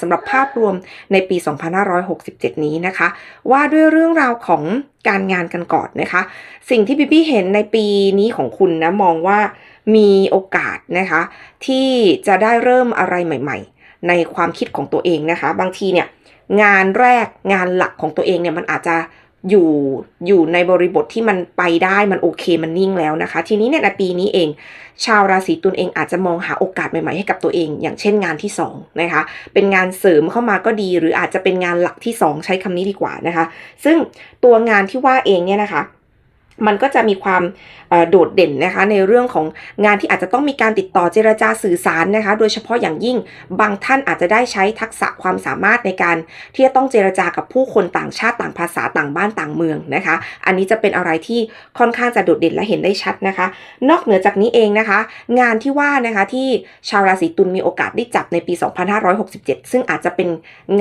สำหรับภาพรวมในปี 2567 นี้นะคะ ว่าด้วยเรื่องราวของการงานกันก่อนนะคะ สิ่งที่บิบี้เห็นในปีนี้ของคุณนะมองว่ามีโอกาสนะคะ ที่จะได้เริ่มอะไรใหม่ ๆ ในความคิดของตัวเองนะคะ บางทีเนี่ยงานแรกงานหลักของตัวเองเนี่ยมันอาจจะ อยู่อยู่ในบริบทที่มันไปได้มันโอเคมันนิ่งแล้วนะคะ ทีนี้เนี่ยในปีนี้เอง ชาวราศีตุลเองอาจจะมองหาโอกาสใหม่ๆให้กับตัวเอง อย่างเช่นงานที่2นะคะเป็นงานเสริมเข้ามาก็ดี หรืออาจจะเป็นงานหลักที่ 2 ใช้คำนี้ดีกว่านะคะ ซึ่งตัวงานที่ว่าเองเนี่ยนะคะ มันก็จะมีความโดดเด่นนะคะในเรื่องของงานที่อาจจะต้องมีการติดต่อเจรจาสื่อสารนะคะ โดยเฉพาะอย่างยิ่งบางท่านอาจจะได้ใช้ทักษะความสามารถในการที่จะต้องเจรจากับผู้คนต่างชาติต่างภาษาต่างบ้านต่างเมืองนะคะ อันนี้จะเป็นอะไรที่ค่อนข้างจะโดดเด่นและเห็นได้ชัดนะคะ นอกเหนือจากนี้เองนะคะ งานที่ว่านะคะที่ชาวราศีตุลมีโอกาสได้จับในปี 2567 ซึ่งอาจจะเป็น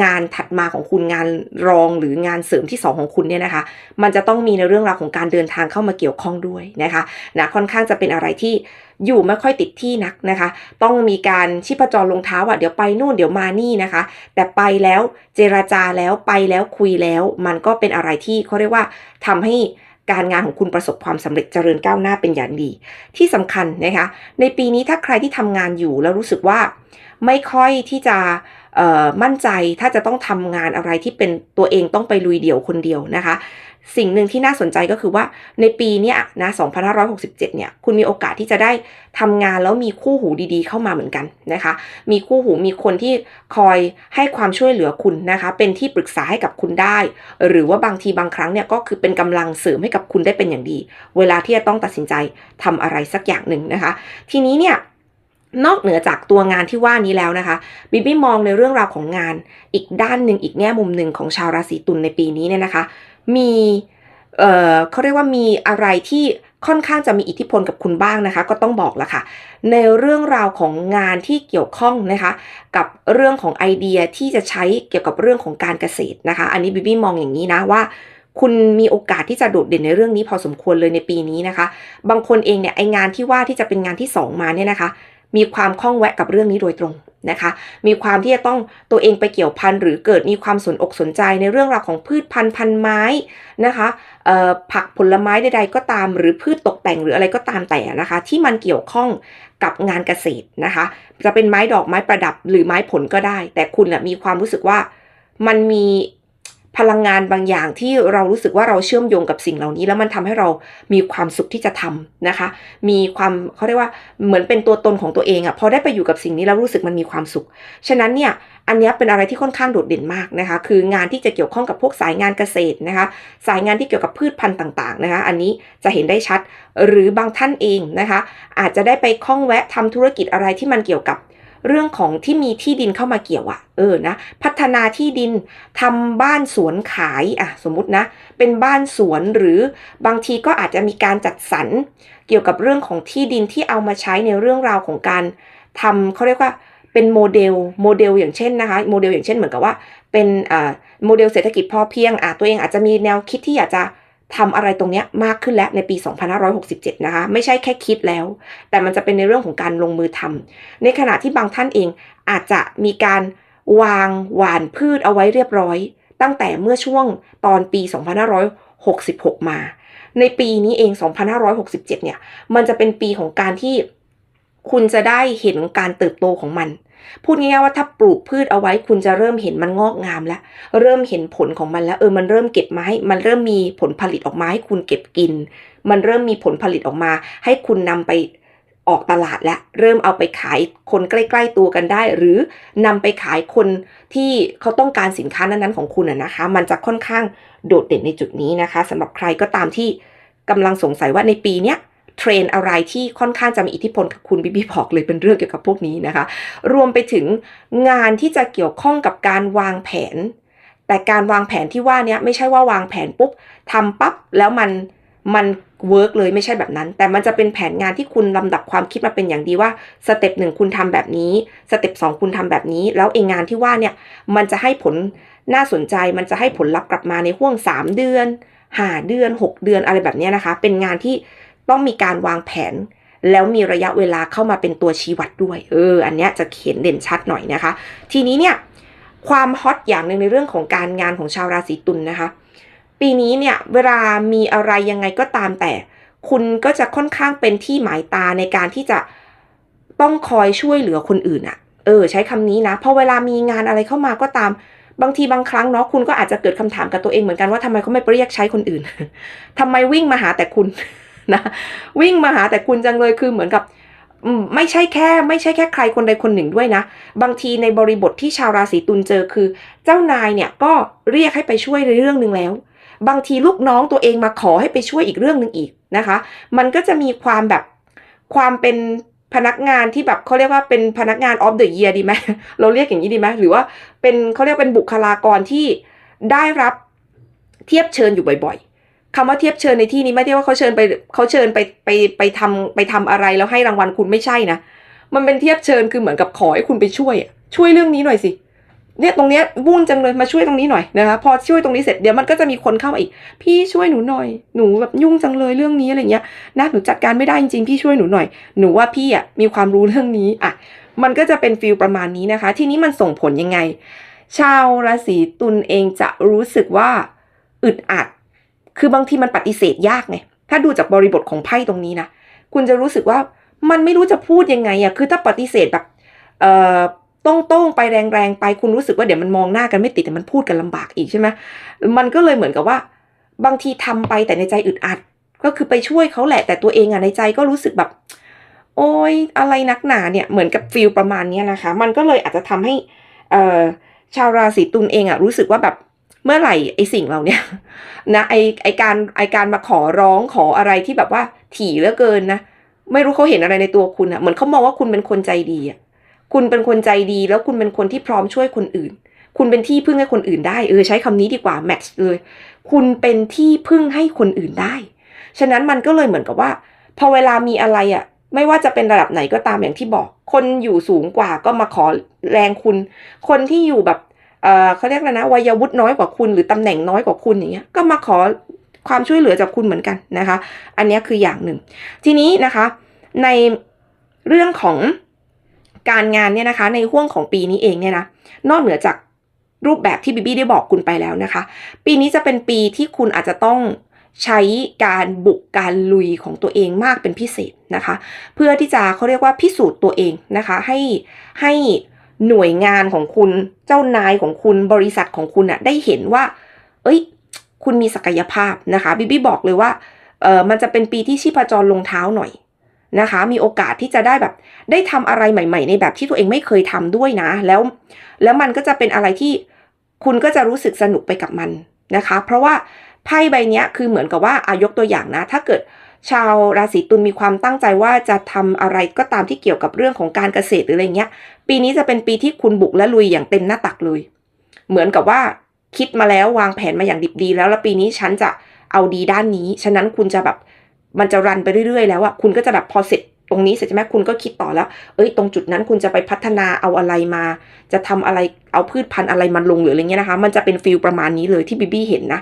งานถัดมาของคุณงานรองหรืองานเสริมที่ 2 ของคุณเนี่ยนะคะ มันจะต้องมีในเรื่องราวของการเดินทางเข้ามาเกี่ยวข้องด้วยนะคะนะค่อนข้างจะเป็นอะไรที่อยู่ไม่ค่อยติดที่นักนะคะ ต้องมีการชีพจรลงเท้าอะเดี๋ยวไปนู่นเดี๋ยวมานี่นะคะ แต่ไปแล้วเจราจาแล้วไปแล้วคุยแล้ว มันก็เป็นอะไรที่เขาเรียกว่าทำให้การงานของคุณประสบความสำเร็จเจริญก้าวหน้าเป็นอย่างดี ที่สำคัญนะคะ ในปีนี้ถ้าใครที่ทำงานอยู่แล้วรู้สึกว่าไม่ค่อยที่จะ มั่นใจถ้าจะต้องทำงานอะไรที่เป็นตัวเองต้องไปลุยเดี่ยวคนเดียวนะคะ สิ่งหนึ่งที่น่าสนใจก็คือว่าในปีนี้นะ2567 เนี่ย คุณมีโอกาสที่จะได้ทำงานแล้วมีคู่หูดีๆ เข้ามาเหมือนกันนะคะ มีคู่หูมีคนที่คอยให้ความช่วยเหลือคุณนะคะ เป็นที่ปรึกษาให้กับคุณได้ หรือว่าบางทีบางครั้งเนี่ยก็คือเป็นกำลังเสริมให้กับคุณได้เป็นอย่างดี เวลาที่จะต้องตัดสินใจทำอะไรสักอย่างหนึ่งนะคะ ทีนี้เนี่ย นอกเหนือจากตัวงานที่ว่านี้แล้วนะคะบิบี้มองในเรื่องราวของงานอีกด้านหนึ่งอีกแง่มุมหนึ่งของชาวราศีตุลในปีนี้เนี่ยนะคะ มีเอ่อเขาเรียกว่ามีอะไรที่ค่อนข้างจะมีอิทธิพลกับคุณบ้างนะคะ ก็ต้องบอกละค่ะ ในเรื่องราวของงานที่เกี่ยวข้องนะคะ กับเรื่องของไอเดียที่จะใช้เกี่ยวกับเรื่องของการเกษตรนะคะ อันนี้บิบี้มองอย่างนี้นะว่าคุณมีโอกาสที่จะโดดเด่นในเรื่องนี้พอสมควรเลยในปีนี้นะคะ บางคนเองเนี่ยไองานที่ว่าที่จะเป็นงานที่ 2 มาเนี่ยนะคะ มีความคล่องแวะกับเรื่องนี้โดยตรงนะคะ มีความที่จะต้องตัวเองไปเกี่ยวพันหรือเกิดมีความสนอกสนใจในเรื่องราวของพืชพันธุ์พันไม้นะคะผักผลไม้ใดๆก็ตาม หรือพืชตกแต่งหรืออะไรก็ตามแต่นะคะ ที่มันเกี่ยวข้องกับงานเกษตรนะคะ จะเป็นไม้ดอกไม้ประดับหรือไม้ผลก็ได้ แต่คุณมีความรู้สึกว่ามันมี พลังงานบางอย่างที่เรารู้สึกว่าเราเชื่อมโยงกับสิ่งเหล่านี้ แล้วมันทำให้เรามีความสุขที่จะทำนะคะ มีความเขาเรียกว่าเหมือนเป็นตัวตนของตัวเองอะ่ะพอได้ไปอยู่กับสิ่งนี้แล้วรู้สึกมันมีความสุข ฉะนั้นเนี่ยอันนี้เป็นอะไรที่ค่อนข้างโดดเด่นมากนะคะ คืองานที่จะเกี่ยวข้องกับพวกสายงานเกษตรนะคะ สายงานที่เกี่ยวกับพืชพันธุ์ต่างๆนะคะ อันนี้จะเห็นได้ชัดหรือบางท่านเองนะคะ อาจจะได้ไปคล้องแวะทำธุรกิจอะไรที่มันเกี่ยวกับ เรื่องของที่มีที่ดินเข้ามาเกี่ยวอะเออนะพัฒนาที่ดินทำบ้านสวนขายอะสมมุตินะ เป็นบ้านสวนหรือบางทีก็อาจจะมีการจัดสรรเกี่ยวกับเรื่องของที่ดินที่เอามาใช้ในเรื่องราวของการทำเขาเรียกว่าเป็นโมเดลโมเดลอย่างเช่นนะคะโมเดลอย่างเช่นเหมือนกับว่า เป็นโมเดลเศรษฐกิจพอเพียงอะตัวเองอาจจะมีแนวคิดที่อยากจะ ทำอะไรตรงนี้มากขึ้นแล้วในปี 2567 นะคะ ไม่ใช่แค่คิดแล้ว แต่มันจะเป็นในเรื่องของการลงมือทำในขณะที่บางท่านเองอาจจะมีการวางหวานพืชเอาไว้เรียบร้อย ตั้งแต่เมื่อช่วงตอนปี 2566 มา ในปีนี้เอง 2567 เนี่ย มันจะเป็นปีของการที่คุณจะได้เห็นการเติบโตของมัน พูดง่ายๆว่าถ้าปลูกพืชเอาไว้คุณจะเริ่มเห็นมันงอกงามแล้ว เริ่มเห็นผลของมันแล้ว เออมันเริ่มเก็บมาให้มันเริ่มมีผลผลิตออกมาให้คุณเก็บกิน มันเริ่มมีผลผลิตออกมา ให้คุณนำไปออกตลาดแล้วเริ่มเอาไปขายคนใกล้ ๆ ตัวกันได้ หรือนำไปขายคนที่เขาต้องการสินค้านั้นๆของคุณนะคะ มันจะค่อนข้างโดดเด่นในจุดนี้นะคะสำหรับใครก็ตามที่กำลังสงสัยว่าในปีเนี้ย เทรนอะไรที่ค่อนข้างจะมีอิทธิพลกับคุณบิบีบอกเลยเป็นเรื่องเกี่ยวกับพวกนี้นะคะ รวมไปถึงงานที่จะเกี่ยวข้องกับการวางแผน แต่การวางแผนที่ว่านี้ไม่ใช่ว่าวางแผนปุ๊บทำปั๊บแล้วมันมันเวิร์กเลยไม่ใช่แบบนั้น แต่มันจะเป็นแผนงานที่คุณลำดับความคิดมาเป็นอย่างดีว่าสเต็ปหนึ่งคุณทำแบบนี้สเต็ปสองคุณทำแบบนี้ แล้วเองงานที่ว่าเนี่ยมันจะให้ผลน่าสนใจมันจะให้ผลลัพธ์กลับมาในห่วง 3 เดือนห้าเดือน 6 เดือนอะไรแบบนี้นะคะ เป็นงานที่ ต้องมีการวางแผน แล้วมีระยะเวลาเข้ามาเป็นตัวชี้วัดด้วย เออ อันนี้จะเขียนเด่นชัดหน่อยนะคะ ทีนี้เนี่ยความฮอตอย่างหนึ่งในเรื่องของการงานของชาวราศีตุลนนะคะ ปีนี้เนี่ยเวลามีอะไรยังไงก็ตามแต่ คุณก็จะค่อนข้างเป็นที่หมายตาในการที่จะต้องคอยช่วยเหลือคนอื่นอะเออ ใช้คำนี้นะพอเวลามีงานอะไรเข้ามาก็ตาม บางทีบางครั้งเนาะคุณก็อาจจะเกิดคำถามกับตัวเองเหมือนกันว่าทำไมเขาไม่เรียกใช้คนอื่นทำไมวิ่งมาหาแต่คุณ นะวิ่งมาหาแต่คุณจังเลยคือเหมือนกับไม่ใช่แค่ ไม่ใช่แค่ใครคนใดคนหนึ่งด้วยนะ บางทีในบริบทที่ชาวราศีตุลเจอคือ เจ้านายเนี่ยก็เรียกให้ไปช่วยในเรื่องหนึ่งแล้ว บางทีลูกน้องตัวเองมาขอให้ไปช่วยอีกเรื่องหนึ่งอีกนะคะ มันก็จะมีความแบบความเป็นพนักงานที่แบบเขาเรียกว่าเป็นพนักงานออฟเดอะเยียดีไหมเราเรียกอย่างนี้ดีไหมหรือว่าเป็นเขาเรียกเป็นบุคลากรที่ได้รับเทียบเชิญอยู่บ่อย คำว่าเทียบเชิญในที่นี้ไม่ได้ว่าเขาเชิญไปเขาเชิญไปไปไปทำไปทำอะไรแล้วให้รางวัลคุณไม่ใช่นะ มันเป็นเทียบเชิญคือเหมือนกับขอให้คุณไปช่วย ช่วยเรื่องนี้หน่อยสิเนี่ยตรงเนี้ยวุ่นจังเลยมาช่วยตรงนี้หน่อยนะคะพอช่วยตรงนี้เสร็จเดี๋ยวมันก็จะมีคนเข้ามาอีก พี่ช่วยหนูหน่อยหนูแบบยุ่งจังเลยเรื่องนี้อะไรเงี้ยนะหนูจัดการไม่ได้จริงๆพี่ช่วยหนูหน่อย หนูว่าพี่อะมีความรู้เรื่องนี้อะมันก็จะเป็นฟิลประมาณนี้นะคะ ทีนี้มันส่งผลยังไง ชาวราศีตุลเองจะรู้สึกว่าอึดอัด คือบางทีมันปฏิเสธยากไง ถ้าดูจากบริบทของไพ่ตรงนี้นะ คุณจะรู้สึกว่ามันไม่รู้จะพูดยังไงอะคือถ้าปฏิเสธแบบ เอ่อต้องต้งๆไปแรงๆไป คุณรู้สึกว่าเดี๋ยวมันมองหน้ากันไม่ติดแต่มันพูดกันลำบากอีกใช่ไหมมันก็เลยเหมือนกับว่า บางทีทำไปแต่ในใจอึดอัด ก็คือไปช่วยเขาแหละแต่ตัวเองอะในใจก็รู้สึกแบบ โอ้ยอะไรนักหนาเนี่ยเหมือนกับฟิลประมาณนี้นะคะ มันก็เลยอาจจะทำให้ เอ่อชาวราศีตุลเองอะรู้สึกว่าแบบ เมื่อไหร่ไอสิ่งเราเนี่ยนะไอไอการไอการมาขอร้องขออะไรที่แบบว่าถี่เหลือเกินนะไม่รู้เขาเห็นอะไรในตัวคุณอะเหมือนเขามองว่าคุณเป็นคนใจดีอะคุณเป็นคนใจดีแล้วคุณเป็นคนที่พร้อมช่วยคนอื่น คุณเป็นที่พึ่งให้คนอื่นได้เออใช้คำนี้ดีกว่าแมทช์เลย คุณเป็นที่พึ่งให้คนอื่นได้ ฉะนั้นมันก็เลยเหมือนกับว่า พอเวลามีอะไรอะไม่ว่าจะเป็นระดับไหนก็ตามอย่างที่บอก คนอยู่สูงกว่าก็มาขอแรงคุณ คนที่อยู่แบบ เขาเรียกอะไรนะวัยวุฒิน้อยกว่าคุณ หรือตำแหน่งน้อยกว่าคุณอย่างเงี้ยก็มาขอความช่วยเหลือจากคุณเหมือนกันนะคะ อันนี้คืออย่างหนึ่ง ทีนี้นะคะในเรื่องของการงานเนี่ยนะคะ ในห่วงของปีนี้เองเนี่ยนะนอกเหนือจากรูปแบบที่บิบี้ได้บอกคุณไปแล้วนะคะ ปีนี้จะเป็นปีที่คุณอาจจะต้องใช้การบุกการลุยของตัวเองมากเป็นพิเศษนะคะ เพื่อที่จะเขาเรียกว่าพิสูจน์ตัวเองนะคะ ให้ให้ หน่วยงานของคุณเจ้านายของคุณบริษัทของคุณอะได้เห็นว่า เอ้ย คุณมีศักยภาพนะคะบิบี้บอกเลยว่าเออมันจะเป็นปีที่ชีพจรลงเท้าหน่อยนะคะ มีโอกาสที่จะได้แบบได้ทำอะไรใหม่ ๆ ในแบบที่ตัวเองไม่เคยทำด้วยนะ แล้วแล้วมันก็จะเป็นอะไรที่คุณก็จะรู้สึกสนุกไปกับมันนะคะ เพราะว่าไพ่ใบนี้คือเหมือนกับว่าอายกตัวอย่างนะ ถ้าเกิด ชาวราศีตุลมีความตั้งใจว่าจะทำอะไรก็ตามที่เกี่ยวกับเรื่องของการเกษตรหรืออะไรเงี้ย ปีนี้จะเป็นปีที่คุณบุกและลุยอย่างเต็มหน้าตักเลย เหมือนกับว่าคิดมาแล้ววางแผนมาอย่างดิบดีแล้วแล้วปีนี้ฉันจะเอาดีด้านนี้ ฉะนั้นคุณจะแบบมันจะรันไปเรื่อยๆ แล้วอะคุณก็จะแบบพอเสร็จตรงนี้เสร็จใช่ไหมคุณก็คิดต่อแล้ว เอ้ย ตรงจุดนั้นคุณจะไปพัฒนาเอาอะไรมา จะทำอะไร เอาพืชพันธุ์อะไรมาลงหรืออะไรเงี้ยนะคะ มันจะเป็นฟิลประมาณนี้เลยที่บิบี้เห็นนะ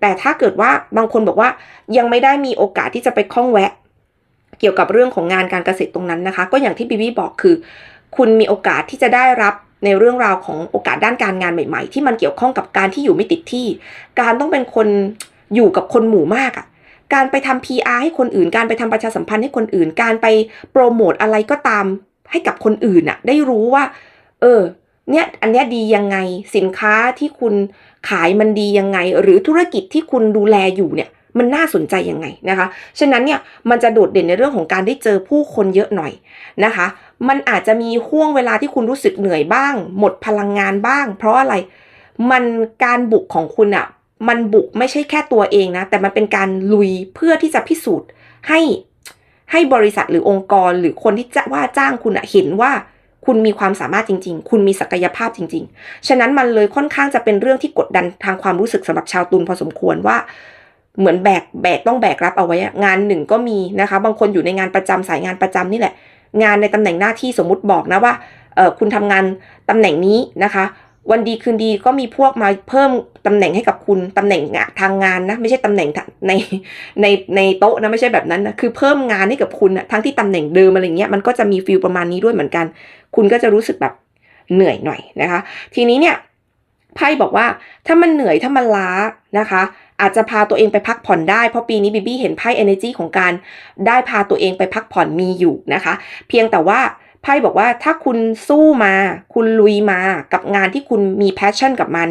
แต่ถ้าเกิดว่าบางคนบอกว่ายังไม่ได้มีโอกาสที่จะไปคล้องแวะ เกี่ยวกับเรื่องของงานการเกษตรตรงนั้นนะคะ ก็อย่างที่บิบี้บอกคือ คุณมีโอกาสที่จะได้รับในเรื่องราวของโอกาสด้านการงานใหม่ ๆ ที่มันเกี่ยวข้องกับการที่อยู่ไม่ติดที่ การต้องเป็นคนอยู่กับคนหมู่มากอะ่ะการไปทำ PR ให้คนอื่น การไปทำประชาสัมพันธ์ให้คนอื่น การไปโปรโมทอะไรก็ตามให้กับคนอื่นอะได้รู้ว่า เออ เนี่ย อันเนี้ยดียังไง สินค้าที่คุณ ขายมันดียังไง หรือธุรกิจที่คุณดูแลอยู่เนี่ยมันน่าสนใจยังไงนะคะ ฉะนั้นเนี่ยมันจะโดดเด่นในเรื่องของการได้เจอผู้คนเยอะหน่อยนะคะ มันอาจจะมีห่วงเวลาที่คุณรู้สึกเหนื่อยบ้าง หมดพลังงานบ้าง เพราะอะไร มันการบุกของคุณอะมันบุกไม่ใช่แค่ตัวเองนะ แต่มันเป็นการลุยเพื่อที่จะพิสูจน์ให้ให้บริษัทหรือองค์กรหรือคนที่จะว่าจ้างคุณอะเห็นว่า คุณมีความสามารถจริง ๆ คุณมีศักยภาพจริง ๆ ฉะนั้นมันเลยค่อนข้างจะเป็นเรื่องที่กดดันทางความรู้สึกสำหรับชาวตุลพอสมควรว่า เหมือนแบกแบกต้องแบกรับเอาไว้งานหนึ่งก็มีนะคะ บางคนอยู่ในงานประจำสายงานประจำนี่แหละ งานในตำแหน่งหน้าที่สมมุติบอกนะว่าเออคุณทำงานตำแหน่งนี้นะคะ วันดีคืนดีก็มีพวกมาเพิ่มตำแหน่งให้กับคุณตำแหน่งทางงานนะ ไม่ใช่ตำแหน่งในในในโต๊ะนะไม่ใช่แบบนั้นนะคือเพิ่มงานให้กับคุณนะทั้งที่ตำแหน่งเดิมอะไรเงี้ยมันก็จะมีฟิลประมาณนี้ด้วยเหมือนกัน คุณก็จะรู้สึกแบบเหนื่อยหน่อยนะคะ ทีนี้เนี่ยไพ่บอกว่าถ้ามันเหนื่อยถ้ามันล้านะคะ อาจจะพาตัวเองไปพักผ่อนได้ เพราะปีนี้บิบี้เห็นไพ่ energy ของการได้พาตัวเองไปพักผ่อนมีอยู่นะคะ เพียงแต่ว่า พ่บอกว่าถ้าคุณสู้มา คุณลุยมากับงานที่คุณมี passion กับมัน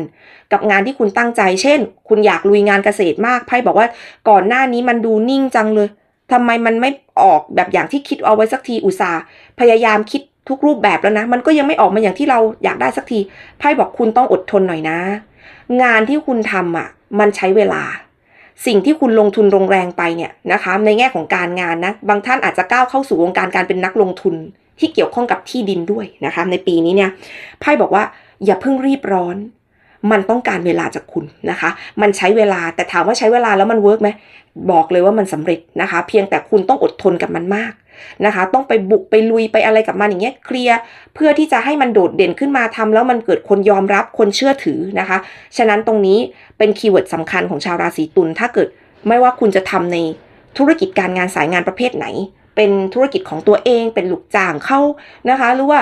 กับงานที่คุณตั้งใจ เช่น คุณอยากลุยงานเกษตรมากไพ่บอกว่าก่อนหน้านี้มันดูนิ่งจังเลยทำไมมันไม่ออกแบบอย่างที่คิดเอาไว้สักทีอุตส่าห์พยายามคิดทุกรูปแบบแล้วนะ มันก็ยังไม่ออกมาอย่างที่เราอยากได้สักทีไพ่บอกคุณต้องอดทนหน่อยนะ งานที่คุณทำอะ มันใช้เวลาสิ่งที่คุณลงทุนลงแรงไปเนี่ยนะคะในแง่ของการงานนะบางท่านอาจจะก้าวเข้าสู่วงการการเป็นนักลงทุน ที่เกี่ยวข้องกับที่ดินด้วยนะคะ ในปีนี้เนี่ยไพ่บอกว่าอย่าเพิ่งรีบร้อน มันต้องการเวลาจากคุณนะคะ มันใช้เวลาแต่ถามว่าใช้เวลาแล้วมันเวิร์กไหมบอกเลยว่ามันสำเร็จนะคะ เพียงแต่คุณต้องอดทนกับมันมากนะคะ ต้องไปบุกไปลุยไปอะไรกับมันอย่างเงี้ยเคลียร์เพื่อที่จะให้มันโดดเด่นขึ้นมาทำแล้วมันเกิดคนยอมรับคนเชื่อถือนะคะ ฉะนั้นตรงนี้เป็นคีย์เวิร์ดสำคัญของชาวราศีตุลถ้าเกิดไม่ว่าคุณจะทำในธุรกิจการงานสายงานประเภทไหน เป็นธุรกิจของตัวเอง เป็นลูกจ้างเข้านะคะ หรือว่า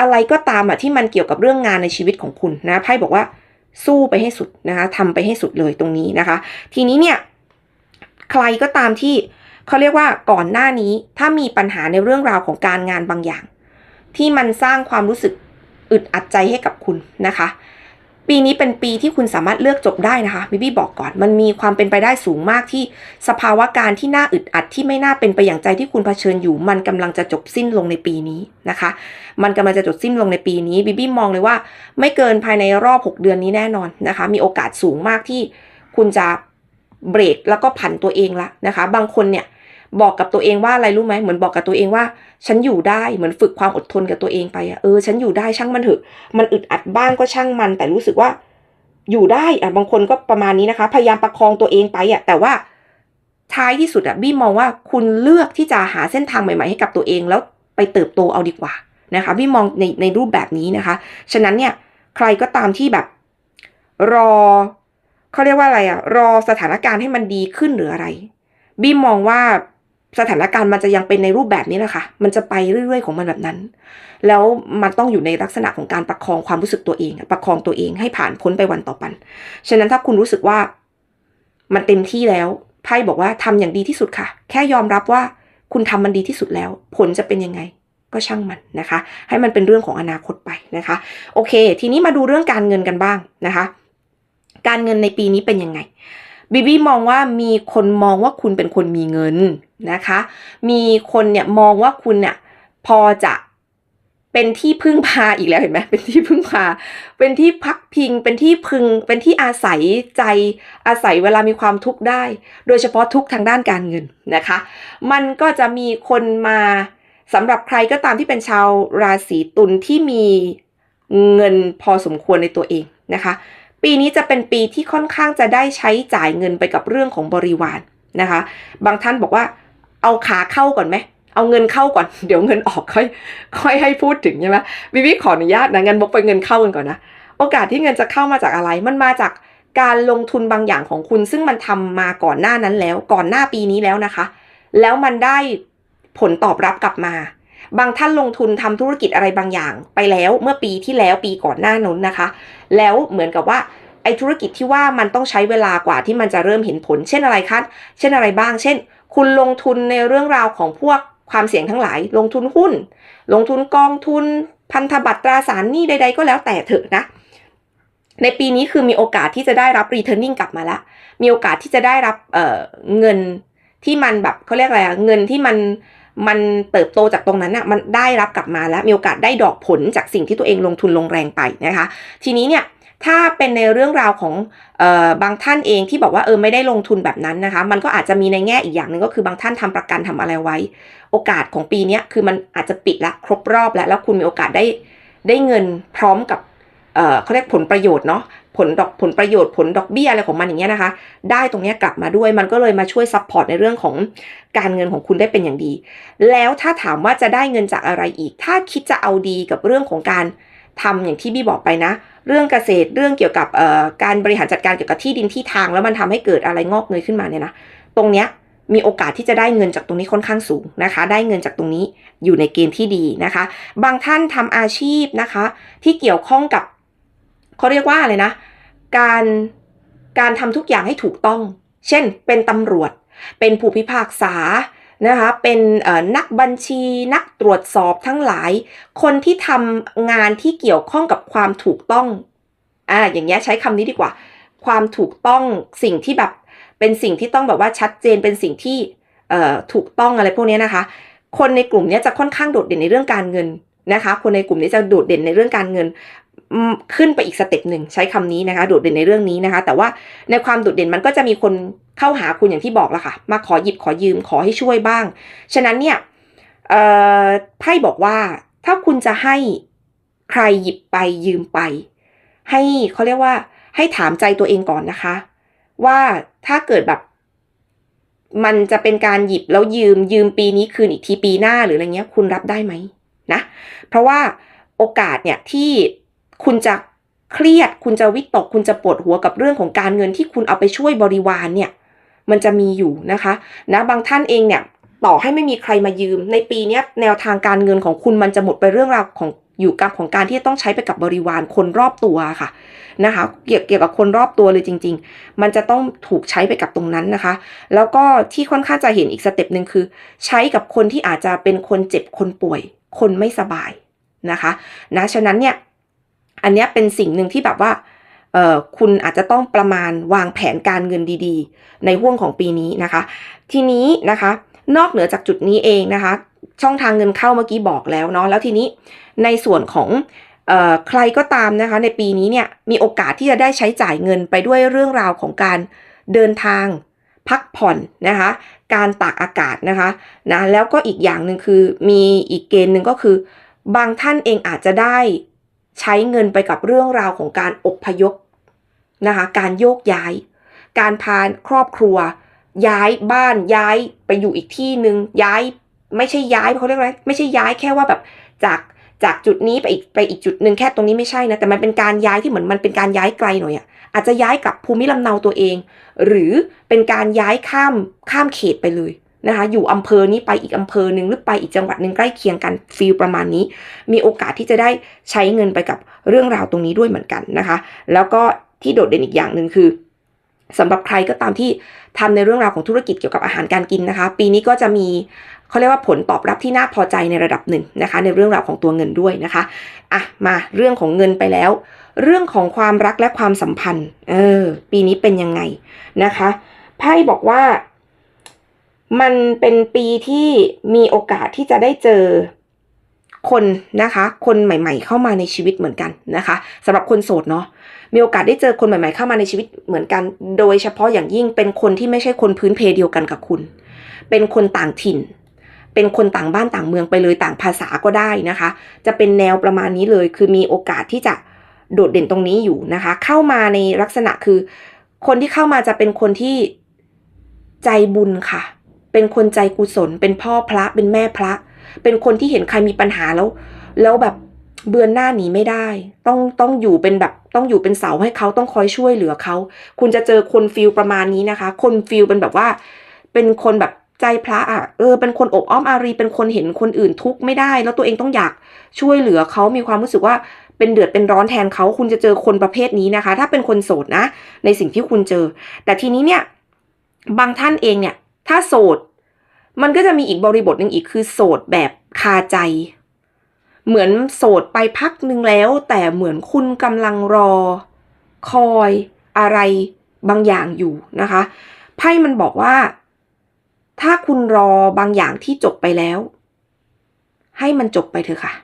อะไรก็ตามอะที่มันเกี่ยวกับเรื่องงานในชีวิตของคุณนะไพ่บอกว่าสู้ไปให้สุดนะคะทำไปให้สุดเลยตรงนี้นะคะ ทีนี้เนี่ยใครก็ตามที่เขาเรียกว่าก่อนหน้านี้ถ้ามีปัญหาในเรื่องราวของการงานบางอย่าง ที่มันสร้างความรู้สึกอึดอัดใจให้กับคุณนะคะ ปีนี้เป็นปีที่คุณสามารถเลือกจบได้นะคะบิบี้บอกก่อน มันมีความเป็นไปได้สูงมากที่สภาวะการที่น่าอึดอัดที่ไม่น่าเป็นไปอย่างใจที่คุณเผชิญอยู่ มันกำลังจะจบสิ้นลงในปีนี้นะคะ มันกำลังจะจบสิ้นลงในปีนี้บิบี้มองเลยว่า ไม่เกินภายในรอบ 6 เดือนนี้แน่นอนนะคะ มีโอกาสสูงมากที่คุณจะเบรกแล้วก็ผันตัวเองละนะคะ บางคนเนี่ย บอกกับตัวเองว่าอะไรรู้ไหมเหมือนบอกกับตัวเองว่า ฉันอยู่ได้เหมือนฝึกความอดทนกับตัวเองไปอะเออฉันอยู่ได้ช่างมันเถอะ มันอึดอัดบ้างก็ช่างมัน แต่รู้สึกว่า อยู่ได้อะบางคนก็ประมาณนี้นะคะ พยายามประคองตัวเองไปอะแต่ว่าท้ายที่สุดอะบี้มองว่าคุณเลือกที่จะหาเส้นทางใหม่ๆให้กับตัวเองแล้วไปเติบโตเอาดีกว่านะคะบี้มองในในรูปแบบนี้นะคะ ฉะนั้นเนี่ยใครก็ตามที่แบบ รอเขาเรียกว่าอะไรอะรอสถานการณ์ให้มันดีขึ้นหรืออะไรบี้มองว่า สถานการณ์มันจะยังเป็นในรูปแบบนี้แหละค่ะ มันจะไปเรื่อยๆของมันแบบนั้น แล้วมันต้องอยู่ในลักษณะของการประคองความรู้สึกตัวเอง ประคองตัวเองให้ผ่านพ้นไปวันต่อวัน ฉะนั้นถ้าคุณรู้สึกว่ามันเต็มที่แล้ว ไพ่บอกว่าทำอย่างดีที่สุดค่ะ แค่ยอมรับว่าคุณทำมันดีที่สุดแล้ว ผลจะเป็นยังไงก็ช่างมันนะคะ ให้มันเป็นเรื่องของอนาคตไปนะคะ โอเค ทีนี้มาดูเรื่องการเงินกันบ้างนะคะ การเงินในปีนี้เป็นยังไง บิบี้มองว่ามีคนมองว่าคุณเป็นคนมีเงินนะคะ มีคนเนี่ยมองว่าคุณเนี่ยพอจะเป็นที่พึ่งพาอีกแล้วเห็นไหมเป็นที่พึ่งพา เป็นที่พักพิง เป็นที่พึง เป็นที่อาศัยใจ อาศัยเวลามีความทุกข์ได้ โดยเฉพาะทุกทางด้านการเงินนะคะ มันก็จะมีคนมาสำหรับใครก็ตามที่เป็นชาวราศีตุลที่มีเงินพอสมควรในตัวเองนะคะ ปีนี้จะเป็นปีที่ค่อนข้างจะได้ใช้จ่ายเงินไปกับเรื่องของบริวารนะคะ บางท่านบอกว่าเอาขาเข้าก่อนไหมเอาเงินเข้าก่อน เดี๋ยวเงินออกค่อยค่อยให้พูดถึงใช่ไหมวิวิขออนุญาตนะเงินบกไปเงินเข้ากันก่อนนะ โอกาสที่เงินจะเข้ามาจากอะไร มันมาจากการลงทุนบางอย่างของคุณ ซึ่งมันทำมาก่อนหน้านั้นแล้ว ก่อนหน้าปีนี้แล้วนะคะ แล้วมันได้ผลตอบรับกลับมา บางท่านลงทุนทำธุรกิจอะไรบางอย่างไปแล้วเมื่อปีที่แล้วปีก่อนหน้านั้นนะคะ แล้วเหมือนกับว่าไอ้ธุรกิจที่ว่ามันต้องใช้เวลากว่าที่มันจะเริ่มเห็นผล เช่นอะไรคะเช่นอะไรบ้าง เช่น คุณลงทุนในเรื่องราวของพวกความเสี่ยงทั้งหลาย ลงทุนหุ้น ลงทุนกองทุน พันธบัตรตราสารหนี้ใด ๆ ก็แล้วแต่เถอะนะ ในปีนี้คือมีโอกาสที่จะได้รับ returning กลับมาละ มีโอกาสที่จะได้รับเเงินที่มันแบบเขาเรียกอะไรเงินที่มัน มันเติบโตจากตรงนั้นอะมันได้รับกลับมาแล้วมีโอกาสได้ดอกผลจากสิ่งที่ตัวเองลงทุนลงแรงไปนะคะ ทีนี้เนี่ยถ้าเป็นในเรื่องราวของเอ่อบางท่านเองที่บอกว่าเออไม่ได้ลงทุนแบบนั้นนะคะ มันก็อาจจะมีในแง่อีกอย่างหนึ่งก็คือบางท่านทำประกันทำอะไรไว้ โอกาสของปีนี้คือมันอาจจะปิดละครบรอบแล้วแล้วคุณมีโอกาสได้ได้เงินพร้อมกับเออเขาเรียกผลประโยชน์เนาะ ผลดอกผลประโยชน์ผลดอกเบี้ยอะไรของมันอย่างเงี้ยนะคะ ได้ตรงเนี้ยกลับมาด้วยมันก็เลยมาช่วยซัพพอร์ตในเรื่องของการเงินของคุณได้เป็นอย่างดี แล้วถ้าถามว่าจะได้เงินจากอะไรอีก ถ้าคิดจะเอาดีกับเรื่องของการทำอย่างที่บี้บอกไปนะ เรื่องเกษตรเรื่องเกี่ยวกับการบริหารจัดการเกี่ยวกับที่ดินที่ทาง แล้วมันทำให้เกิดอะไรงอกเงยขึ้นมาเนี่ยนะตรงเนี้ยมีโอกาสที่จะได้เงินจากตรงนี้ค่อนข้างสูงนะคะ ได้เงินจากตรงนี้อยู่ในเกณฑ์ที่ดีนะคะ บางท่านทำอาชีพนะคะ ที่เกี่ยวข้องกับ เขาเรียกว่าอะไรนะ การการทำทุกอย่างให้ถูกต้อง เช่น เป็นตำรวจ เป็นผู้พิพากษานะคะเป็นนักบัญชีนักตรวจสอบทั้งหลาย คนที่ทำงานที่เกี่ยวข้องกับความถูกต้องอ่าอย่างเงี้ยใช้คำนี้ดีกว่า ความถูกต้องสิ่งที่แบบเป็นสิ่งที่ต้องแบบว่าชัดเจนเป็นสิ่งที่ถูกต้องอะไรพวกเนี้ยนะคะ คนในกลุ่มนี้จะค่อนข้างโดดเด่นในเรื่องการเงินนะคะ คนในกลุ่มนี้จะโดดเด่นในเรื่องการเงิน ขึ้นไปอีกสเต็ปหนึ่งใช้คำนี้นะคะ โดดเด่นในเรื่องนี้นะคะ แต่ว่าในความโดดเด่นมันก็จะมีคนเข้าหาคุณอย่างที่บอกละค่ะ มาขอหยิบขอยืมขอให้ช่วยบ้าง ฉะนั้นเนี่ยไพ่บอกว่าถ้าคุณจะให้ใครหยิบไปยืมไป ให้เขาเรียกว่า ให้ถามใจตัวเองก่อนนะคะ ว่าถ้าเกิดแบบ มันจะเป็นการหยิบแล้วยืมยืมปีนี้คืนอีกทีปีหน้าหรืออะไรเงี้ย คุณรับได้ไหมนะ เพราะว่าโอกาสเนี่ยที่ คุณจะเครียด คุณจะวิตก คุณจะปวดหัวกับเรื่องของการเงินที่คุณเอาไปช่วยบริวารเนี่ย มันจะมีอยู่นะคะ นะ บางท่านเองเนี่ย ต่อให้ไม่มีใครมายืม ในปีนี้แนวทางการเงินของคุณมันจะหมดไปเรื่องราวของอยู่กับของการที่ต้องใช้ไปกับบริวารคนรอบตัวค่ะนะคะ เกี่ยวเกี่ยวกับคนรอบตัวเลยจริง ๆ มันจะต้องถูกใช้ไปกับตรงนั้นนะคะ แล้วก็ที่ค่อนข้างจะเห็นอีกสเต็ปหนึ่งคือ ใช้กับคนที่อาจจะเป็นคนเจ็บคนป่วย คนไม่สบายนะคะนะฉะนั้นเนี่ย อันนี้เป็นสิ่งหนึ่งที่แบบว่าคุณอาจจะต้องประมาณวางแผนการเงินดีๆ ในห่วงของปีนี้นะคะ ทีนี้นะคะ นอกเหนือจากจุดนี้เองนะคะ ช่องทางเงินเข้าเมื่อกี้บอกแล้วเนาะแล้วทีนี้ในส่วนของใครก็ตามนะคะในปีนี้เนี่ยมีโอกาสที่จะได้ใช้จ่ายเงินไปด้วยเรื่องราวของการเดินทางพักผ่อนนะคะ การตากอากาศนะคะนะแล้วก็อีกอย่างหนึ่งคือมีอีกเกณฑ์หนึ่งก็คือ บางท่านเองอาจจะได้ ใช้เงินไปกับเรื่องราวของการอพยพนะคะการโยกย้าย การพาครอบครัว ย้ายบ้านย้ายไปอยู่อีกที่หนึ่งย้ายไม่ใช่ย้ายเขาเรียกอะไรไม่ใช่ย้ายแค่ว่าแบบจากจากจุดนี้ไปอีกไปอีกจุดหนึ่งแค่ตรงนี้ไม่ใช่นะแต่มันเป็นการย้ายที่เหมือนมันเป็นการย้ายไกลหน่อยอะอาจจะย้ายกลับภูมิลำเนาตัวเอง หรือเป็นการย้ายข้ามข้ามเขตไปเลย นะคะ อยู่อำเภอนี้ไปอีกอำเภอหนึ่งหรือไปอีกจังหวัดหนึ่งใกล้เคียงกันฟีลประมาณนี้ มีโอกาสที่จะได้ใช้เงินไปกับเรื่องราวตรงนี้ด้วยเหมือนกันนะคะ แล้วก็ที่โดดเด่นอีกอย่างหนึ่งคือสำหรับใครก็ตามที่ทำในเรื่องราวของธุรกิจเกี่ยวกับอาหารการกินนะคะ ปีนี้ก็จะมีเขาเรียกว่าผลตอบรับที่น่าพอใจในระดับหนึ่งนะคะ ในเรื่องราวของตัวเงินด้วยนะคะอะมาเรื่องของเงินไปแล้ว เรื่องของความรักและความสัมพันธ์ เออ ปีนี้เป็นยังไงนะคะไพ่บอกว่า มันเป็นปีที่มีโอกาสที่จะได้เจอคนนะคะ คนใหม่ ๆ เข้ามาในชีวิตเหมือนกันนะคะสำหรับคนโสดเนาะมีโอกาสได้เจอคนใหม่ ๆ เข้ามาในชีวิตเหมือนกัน โดยเฉพาะอย่างยิ่งเป็นคนที่ไม่ใช่คนพื้นเพเดียวกันกับคุณ เป็นคนต่างถิ่น เป็นคนต่างบ้านต่างเมืองไปเลยต่างภาษาก็ได้นะคะ จะเป็นแนวประมาณนี้เลย คือมีโอกาสที่จะโดดเด่นตรงนี้อยู่นะคะ เข้ามาในลักษณะคือ คนที่เข้ามาจะเป็นคนที่ใจบุญค่ะ เป็นคนใจกุศล เป็นพ่อพระ เป็นแม่พระ เป็นคนที่เห็นใครมีปัญหาแล้ว แล้วแบบเบือนหน้าหนีไม่ได้ ต้องต้องอยู่เป็นแบบต้องอยู่เป็นเสาให้เขาต้องคอยช่วยเหลือเขา คุณจะเจอคนฟิลประมาณนี้นะคะ คนฟิลเป็นแบบว่า เป็นคนแบบใจพระอะเออเป็นคนอบอ้อมอารี เป็นคนเห็นคนอื่นทุกข์ไม่ได้ แล้วตัวเองต้องอยากช่วยเหลือเขามีความรู้สึกว่าเป็นเดือดเป็นร้อนแทนเขาคุณจะเจอคนประเภทนี้นะคะ ถ้าเป็นคนโสดนะ ในสิ่งที่คุณเจอ แต่ทีนี้เนี่ย บางท่านเองเนี่ย ถ้าโสด มันก็จะมีอีกบริบทหนึ่งอีกคือโสดแบบคาใจ เหมือนโสดไปพักหนึ่งแล้ว แต่เหมือนคุณกำลังรอ คอยอะไรบางอย่างอยู่นะคะไพ่มันบอกว่า ถ้าคุณรอบางอย่างที่จบไปแล้ว ให้มันจบไปเถอะค่ะ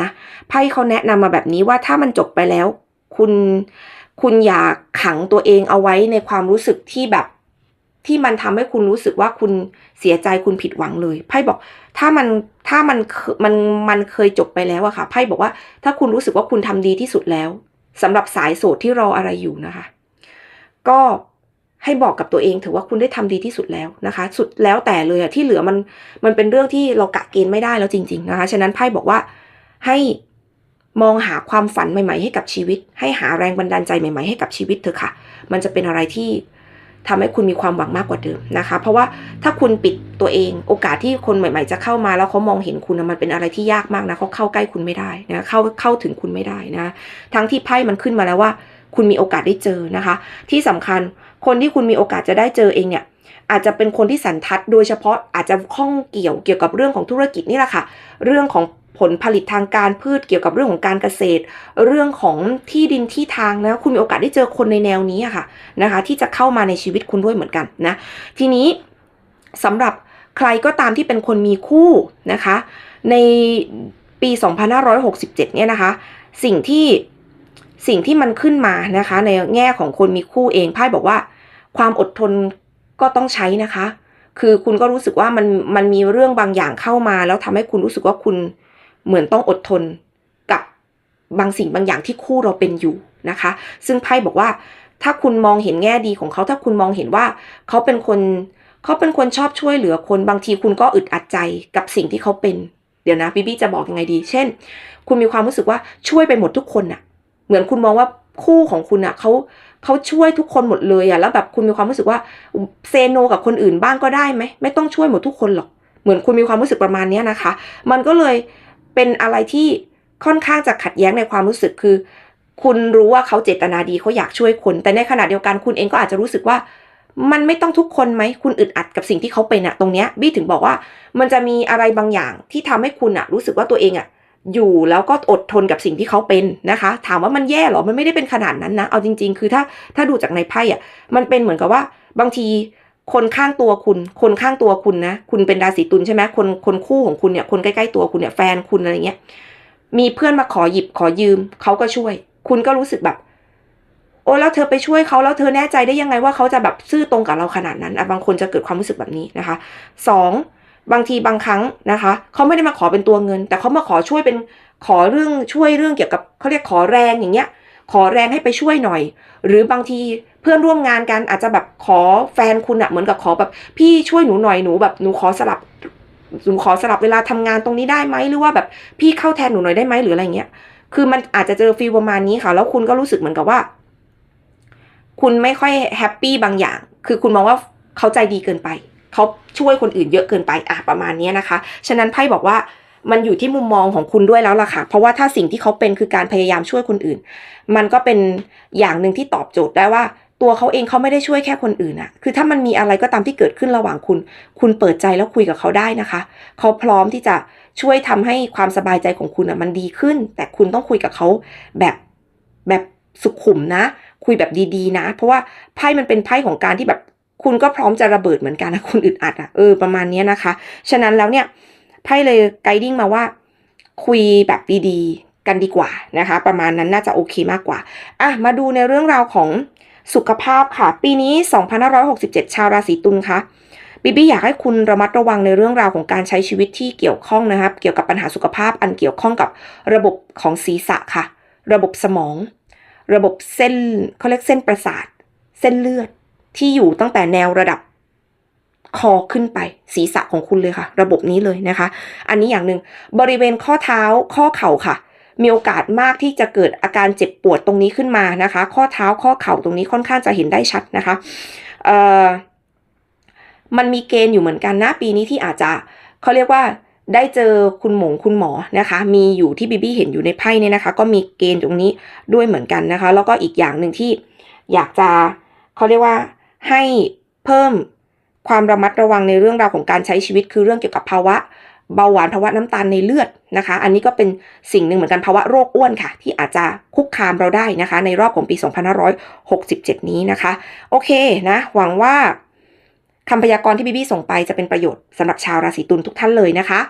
นะไพ่เขาแนะนำมาแบบนี้ว่าถ้ามันจบไปแล้ว คุณคุณอย่าขังตัวเองเอาไว้ในความรู้สึกที่แบบ ที่มันทำให้คุณรู้สึกว่าคุณเสียใจคุณผิดหวังเลย ไพ่บอกถ้ามันถ้ามันมันมันเคยจบไปแล้วอะค่ะ ไพ่บอกว่าถ้าคุณรู้สึกว่าคุณทำดีที่สุดแล้วสำหรับสายโสดที่รออะไรอยู่นะคะ ก็ให้บอกกับตัวเองถือว่าคุณได้ทำดีที่สุดแล้วนะคะ สุดแล้วแต่เลยอะที่เหลือมันมันเป็นเรื่องที่เรากะเกณฑ์ไม่ได้แล้วจริง ๆนะคะ ฉะนั้นไพ่บอกว่าให้มองหาความฝันใหม่ ๆ ให้กับชีวิต ให้หาแรงบันดาลใจใหม่ ๆ ให้กับชีวิตเถอค่ะ มันจะเป็นอะไรที่ ทำให้คุณมีความหวังมากกว่าเดิมนะคะ เพราะว่าถ้าคุณปิดตัวเอง โอกาสที่คนใหม่ ๆ จะเข้ามาแล้วเขามองเห็นคุณมันเป็นอะไรที่ยากมากนะเขาเข้าใกล้คุณไม่ได้นะเข้าเข้าถึงคุณไม่ได้นะ ทั้งที่ไพ่มันขึ้นมาแล้วว่า คุณมีโอกาสได้เจอนะคะ ที่สำคัญคนที่คุณมีโอกาสจะได้เจอเองเนี่ยอาจจะเป็นคนที่สันทัดโดยเฉพาะอาจจะข้องเกี่ยวเกี่ยวกับเรื่องของธุรกิจนี่แหละค่ะ เรื่องของ ผลผลิตทางการพืชเกี่ยวกับเรื่องของการเกษตร เรื่องของที่ดินที่ทางนะคุณมีโอกาสได้เจอคนในแนวนี้ค่ะนะคะ ที่จะเข้ามาในชีวิตคุณด้วยเหมือนกันนะ ทีนี้สำหรับใครก็ตามที่เป็นคนมีคู่นะคะ ในปี 2567 เนี่ยนะคะ สิ่งที่สิ่งที่มันขึ้นมานะคะ ในแง่ของคนมีคู่เองไพ่บอกว่า ความอดทนก็ต้องใช้นะคะ คือคุณก็รู้สึกว่ามันมันมีเรื่องบางอย่างเข้ามา แล้วทำให้คุณรู้สึกว่าคุณ เหมือนต้องอดทนกับบางสิ่งบางอย่างที่คู่เราเป็นอยู่นะคะ ซึ่งไพ่บอกว่า ถ้าคุณมองเห็นแง่ดีของเขา ถ้าคุณมองเห็นว่าเขาเป็นคนเขาเป็นคนชอบช่วยเหลือคนบางทีคุณก็อึดอัดใจกับสิ่งที่เขาเป็น เดี๋ยวนะบีบี้จะบอกยังไงดี เช่น คุณมีความรู้สึกว่าช่วยไปหมดทุกคนน่ะเหมือนคุณมองว่าคู่ของคุณน่ะเขาเขาช่วยทุกคนหมดเลยอะแล้วแบบคุณมีความรู้สึกว่าเซโนกับคนอื่นบ้างก็ได้ไหมไม่ต้องช่วยหมดทุกคนหรอก เหมือนคุณมีความรู้สึกประมาณนี้นะคะ มันก็เลย เป็นอะไรที่ค่อนข้างจะขัดแย้งในความรู้สึกคือ คุณรู้ว่าเขาเจตนาดีเขาอยากช่วยคน แต่ในขณะเดียวกันคุณเองก็อาจจะรู้สึกว่า มันไม่ต้องทุกคนไหมคุณอึดอัดกับสิ่งที่เขาเป็นอะตรงเนี้ยบี้ถึงบอกว่ามันจะมีอะไรบางอย่างที่ทำให้คุณอะรู้สึกว่าตัวเองอะอยู่แล้วก็อดทนกับสิ่งที่เขาเป็นนะคะ ถามว่ามันแย่หรอมันไม่ได้เป็นขนาดนั้นนะเอาจริง ๆ คือถ้าถ้าดูจากในไพ่อะมันเป็นเหมือนกับว่าบางที คนข้างตัวคุณ คนข้างตัวคุณนะ คุณเป็นราศีตุลใช่ไหมคนคนคู่ของคุณเนี่ย คนใกล้ๆตัวคุณเนี่ย แฟนคุณอะไรเงี้ย มีเพื่อนมาขอหยิบขอยืม เขาก็ช่วย คุณก็รู้สึกแบบ โอ้แล้วเธอไปช่วยเขาแล้วเธอแน่ใจได้ยังไงว่าเขาจะแบบซื่อตรงกับเราขนาดนั้นอะบางคนจะเกิดความรู้สึกแบบนี้นะคะสองบางทีบางครั้งนะคะ เขาไม่ได้มาขอเป็นตัวเงิน แต่เขามาขอช่วยเป็นขอเรื่องช่วยเรื่องเกี่ยวกับเขาเรียกขอแรงอย่างเงี้ย ขอแรงให้ไปช่วยหน่อย หรือบางที พื่อนร่วมงานกันอาจจะแบบขอแฟนคุณอะเหมือนกับขอแบบพี่ช่วยหนูหน่อยหนูแบบหนูขอสลับหนูขอสลับเวลาทำงานตรงนี้ได้ไหมหรือว่าแบบพี่เข้าแทนหนูหน่อยได้ไหมหรืออะไรเงี้ย คือมันอาจจะเจอฟีลประมาณนี้ค่ะ แล้วคุณก็รู้สึกเหมือนกับว่า คุณไม่ค่อยแฮปปี้บางอย่าง คือคุณมองว่าเขาใจดีเกินไป เขาช่วยคนอื่นเยอะเกินไปอะประมาณนี้นะคะ ฉะนั้นไพ่บอกว่ามันอยู่ที่มุมมองของคุณด้วยแล้วล่ะค่ะ เพราะว่าถ้าสิ่งที่เขาเป็นคือการพยายามช่วยคนอื่น มันก็เป็นอย่างหนึ่งที่ตอบโจทย์ได้ว่า ตัวเขาเองเขาไม่ได้ช่วยแค่คนอื่นอะคือถ้ามันมีอะไรก็ตามที่เกิดขึ้นระหว่างคุณ คุณเปิดใจแล้วคุยกับเขาได้นะคะ เขาพร้อมที่จะช่วยทำให้ความสบายใจของคุณอะมันดีขึ้น แต่คุณต้องคุยกับเขาแบบแบบสุขุมนะ คุยแบบดีๆนะ เพราะว่าไพ่มันเป็นไพ่ของการที่แบบคุณก็พร้อมจะระเบิดเหมือนกันนะคุณอึดอัดอะเออประมาณนี้นะคะ ฉะนั้นแล้วเนี่ยไพ่เลยไกดิ้งมาว่า คุยแบบดีๆ กันดีกว่านะคะ ประมาณนั้นน่าจะโอเคมากกว่าอะมาดูในเรื่องราวของ สุขภาพค่ะ ปีนี้ 2567 ชาวราศีตุลคะบิบี้อยากให้คุณระมัดระวังในเรื่องราวของการใช้ชีวิตที่เกี่ยวข้องนะครับ เกี่ยวกับปัญหาสุขภาพอันเกี่ยวข้องกับระบบของศีรษะค่ะ ระบบสมอง ระบบเส้นเขาเรียกเส้นประสาท เส้นเลือดที่อยู่ตั้งแต่แนวระดับคอขึ้นไปศีรษะของคุณเลยค่ะ ระบบนี้เลยนะคะ อันนี้อย่างหนึ่งบริเวณข้อเท้าข้อเข่าค่ะ มีโอกาสมากที่จะเกิดอาการเจ็บปวดตรงนี้ขึ้นมานะคะ ข้อเท้าข้อเข่าตรงนี้ค่อนข้างจะเห็นได้ชัดนะคะเอ่อมันมีเกณฑ์อยู่เหมือนกันนะปีนี้ที่อาจจะเขาเรียกว่าได้เจอคุณหมงคุณหมอนะคะ มีอยู่ที่บีบี้เห็นอยู่ในไพ่เนี่ยนะคะ ก็มีเกณฑ์ตรงนี้ด้วยเหมือนกันนะคะ แล้วก็อีกอย่างหนึ่งที่อยากจะเขาเรียกว่าให้เพิ่มความระมัดระวังในเรื่องราวของการใช้ชีวิตคือเรื่องเกี่ยวกับภาวะ เบาหวานภาวะน้ำตาลในเลือดนะคะ อันนี้ก็เป็นสิ่งหนึ่งเหมือนกันภาวะโรคอ้วนค่ะ ที่อาจจะคุกคามเราได้นะคะ ในรอบของปี 2567 นี้นะคะ โอเคนะ หวังว่าคำพยากรณ์ที่บีบี้ส่งไปจะเป็นประโยชน์สำหรับชาวราศีตุลทุกท่านเลยนะคะ